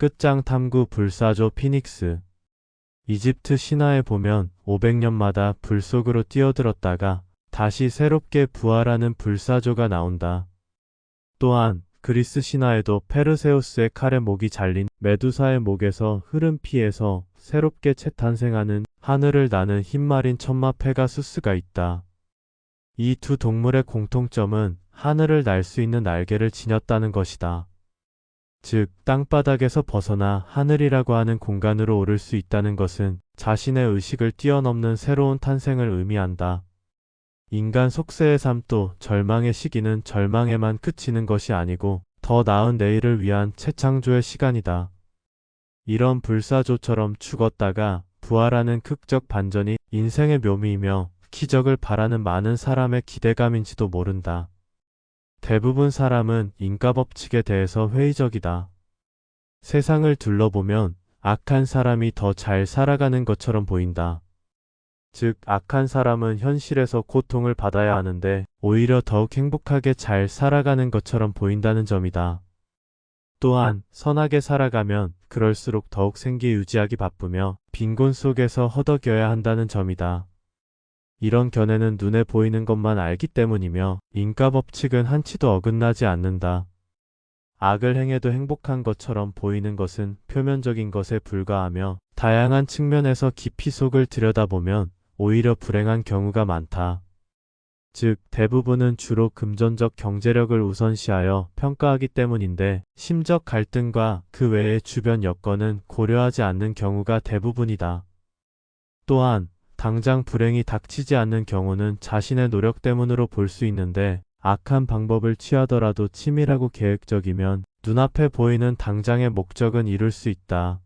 끝장 탐구 불사조 피닉스 이집트 신화에 보면 500년마다 불 속으로 뛰어들었다가 다시 새롭게 부활하는 불사조가 나온다. 또한 그리스 신화에도 페르세우스의 칼에 목이 잘린 메두사의 목에서 흐른 피에서 새롭게 재탄생하는 하늘을 나는 흰말인 천마 페가수스가 있다. 이 두 동물의 공통점은 하늘을 날 수 있는 날개를 지녔다는 것이다. 즉, 땅바닥에서 벗어나 하늘이라고 하는 공간으로 오를 수 있다는 것은 자신의 의식을 뛰어넘는 새로운 탄생을 의미한다. 인간 속세의 삶도 절망의 시기는 절망에만 그치는 것이 아니고 더 나은 내일을 위한 재창조의 시간이다. 이런 불사조처럼 죽었다가 부활하는 극적 반전이 인생의 묘미이며 기적을 바라는 많은 사람의 기대감인지도 모른다. 대부분 사람은 인과 법칙에 대해서 회의적이다. 세상을 둘러보면 악한 사람이 더 잘 살아가는 것처럼 보인다. 즉, 악한 사람은 현실에서 고통을 받아야 하는데 오히려 더욱 행복하게 잘 살아가는 것처럼 보인다는 점이다. 또한 선하게 살아가면 그럴수록 더욱 생기 유지하기 바쁘며 빈곤 속에서 허덕여야 한다는 점이다. 이런 견해는 눈에 보이는 것만 알기 때문이며 인과 법칙은 한치도 어긋나지 않는다. 악을 행해도 행복한 것처럼 보이는 것은 표면적인 것에 불과하며 다양한 측면에서 깊이 속을 들여다보면 오히려 불행한 경우가 많다. 즉, 대부분은 주로 금전적 경제력을 우선시하여 평가하기 때문인데 심적 갈등과 그 외의 주변 여건은 고려하지 않는 경우가 대부분이다. 또한 당장 불행이 닥치지 않는 경우는 자신의 노력 때문으로 볼 수 있는데 악한 방법을 취하더라도 치밀하고 계획적이면 눈앞에 보이는 당장의 목적은 이룰 수 있다.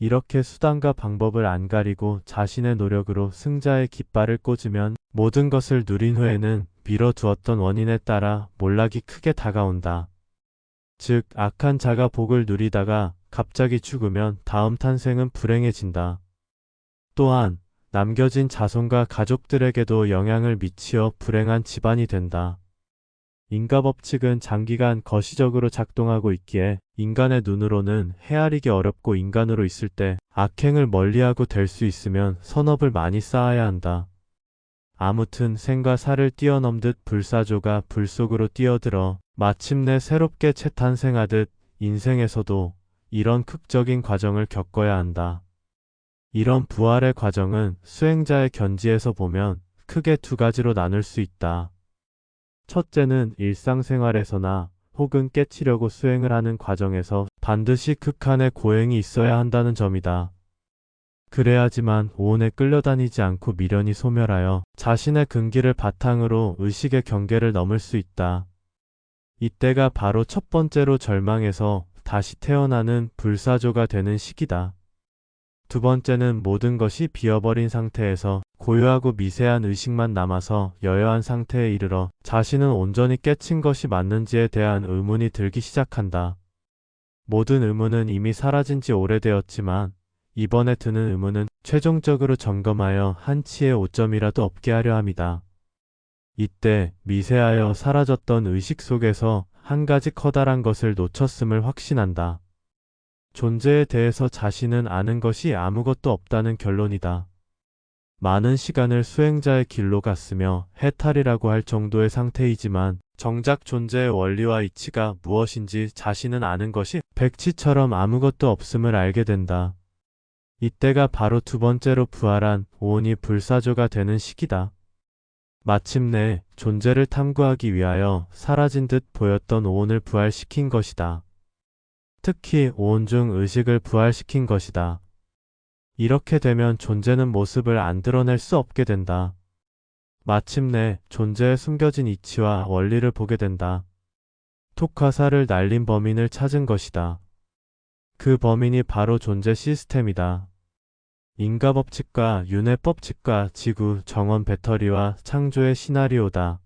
이렇게 수단과 방법을 안 가리고 자신의 노력으로 승자의 깃발을 꽂으면 모든 것을 누린 후에는 미뤄두었던 원인에 따라 몰락이 크게 다가온다. 즉, 악한 자가 복을 누리다가 갑자기 죽으면 다음 탄생은 불행해진다. 또한 남겨진 자손과 가족들에게도 영향을 미치어 불행한 집안이 된다. 인과 법칙은 장기간 거시적으로 작동하고 있기에 인간의 눈으로는 헤아리기 어렵고 인간으로 있을 때 악행을 멀리하고 될 수 있으면 선업을 많이 쌓아야 한다. 아무튼 생과 사를 뛰어넘듯 불사조가 불 속으로 뛰어들어 마침내 새롭게 재탄생하듯 인생에서도 이런 극적인 과정을 겪어야 한다. 이런 부활의 과정은 수행자의 견지에서 보면 크게 두 가지로 나눌 수 있다. 첫째는 일상생활에서나 혹은 깨치려고 수행을 하는 과정에서 반드시 극한의 고행이 있어야 한다는 점이다. 그래야지만 오온에 끌려다니지 않고 미련이 소멸하여 자신의 근기를 바탕으로 의식의 경계를 넘을 수 있다. 이때가 바로 첫 번째로 절망에서 다시 태어나는 불사조가 되는 시기다. 두 번째는 모든 것이 비어버린 상태에서 고요하고 미세한 의식만 남아서 여여한 상태에 이르러 자신은 온전히 깨친 것이 맞는지에 대한 의문이 들기 시작한다. 모든 의문은 이미 사라진 지 오래되었지만 이번에 드는 의문은 최종적으로 점검하여 한치의 오점이라도 없게 하려 합니다. 이때 미세하여 사라졌던 의식 속에서 한 가지 커다란 것을 놓쳤음을 확신한다. 존재에 대해서 자신은 아는 것이 아무것도 없다는 결론이다. 많은 시간을 수행자의 길로 갔으며 해탈이라고 할 정도의 상태이지만 정작 존재의 원리와 이치가 무엇인지 자신은 아는 것이 백치처럼 아무것도 없음을 알게 된다. 이때가 바로 두 번째로 부활한 오온이 불사조가 되는 시기다. 마침내 존재를 탐구하기 위하여 사라진 듯 보였던 오온을 부활시킨 것이다. 특히 오온 중 의식을 부활시킨 것이다. 이렇게 되면 존재는 모습을 안 드러낼 수 없게 된다. 마침내 존재의 숨겨진 이치와 원리를 보게 된다. 톡화사를 날린 범인을 찾은 것이다. 그 범인이 바로 존재 시스템이다. 인과 법칙과 윤회 법칙과 지구, 정원 배터리와 창조의 시나리오다.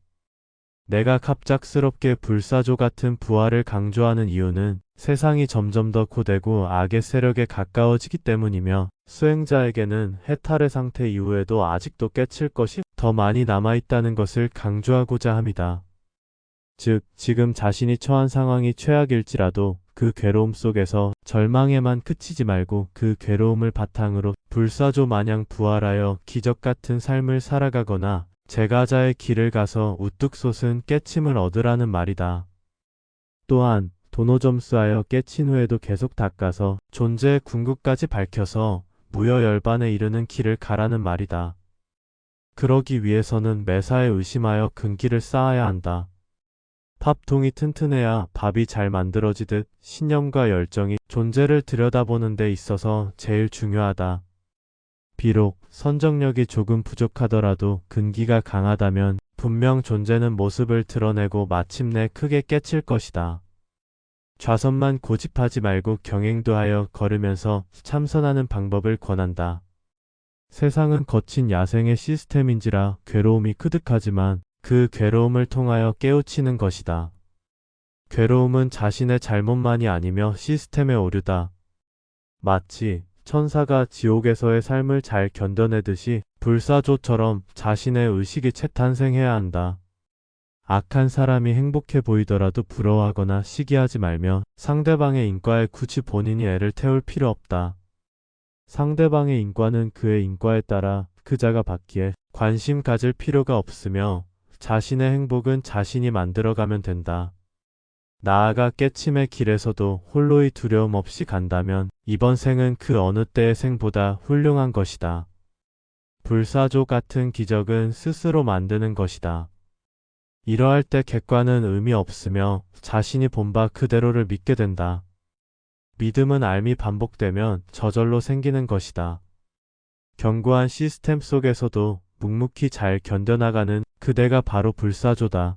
내가 갑작스럽게 불사조 같은 부활을 강조하는 이유는 세상이 점점 더 고되고 악의 세력에 가까워지기 때문이며 수행자에게는 해탈의 상태 이후에도 아직도 깨칠 것이 더 많이 남아있다는 것을 강조하고자 합니다. 즉, 지금 자신이 처한 상황이 최악일지라도 그 괴로움 속에서 절망에만 그치지 말고 그 괴로움을 바탕으로 불사조 마냥 부활하여 기적 같은 삶을 살아가거나 제가자의 길을 가서 우뚝 솟은 깨침을 얻으라는 말이다. 또한 도노점수하여 깨친 후에도 계속 닦아서 존재의 궁극까지 밝혀서 무여 열반에 이르는 길을 가라는 말이다. 그러기 위해서는 매사에 의심하여 근기를 쌓아야 한다. 밥통이 튼튼해야 밥이 잘 만들어지듯 신념과 열정이 존재를 들여다보는 데 있어서 제일 중요하다. 비록 선정력이 조금 부족하더라도 근기가 강하다면 분명 존재는 모습을 드러내고 마침내 크게 깨칠 것이다. 좌선만 고집하지 말고 경행도 하여 걸으면서 참선하는 방법을 권한다. 세상은 거친 야생의 시스템인지라 괴로움이 크득하지만 그 괴로움을 통하여 깨우치는 것이다. 괴로움은 자신의 잘못만이 아니며 시스템의 오류다. 마치 천사가 지옥에서의 삶을 잘 견뎌내듯이 불사조처럼 자신의 의식이 재탄생해야 한다. 악한 사람이 행복해 보이더라도 부러워하거나 시기하지 말며 상대방의 인과에 굳이 본인이 애를 태울 필요 없다. 상대방의 인과는 그의 인과에 따라 그 자가 받기에 관심 가질 필요가 없으며 자신의 행복은 자신이 만들어가면 된다. 나아가 깨침의 길에서도 홀로의 두려움 없이 간다면 이번 생은 그 어느 때의 생보다 훌륭한 것이다. 불사조 같은 기적은 스스로 만드는 것이다. 이러할 때 객관은 의미 없으며 자신이 본 바 그대로를 믿게 된다. 믿음은 알미 반복되면 저절로 생기는 것이다. 견고한 시스템 속에서도 묵묵히 잘 견뎌나가는 그대가 바로 불사조다.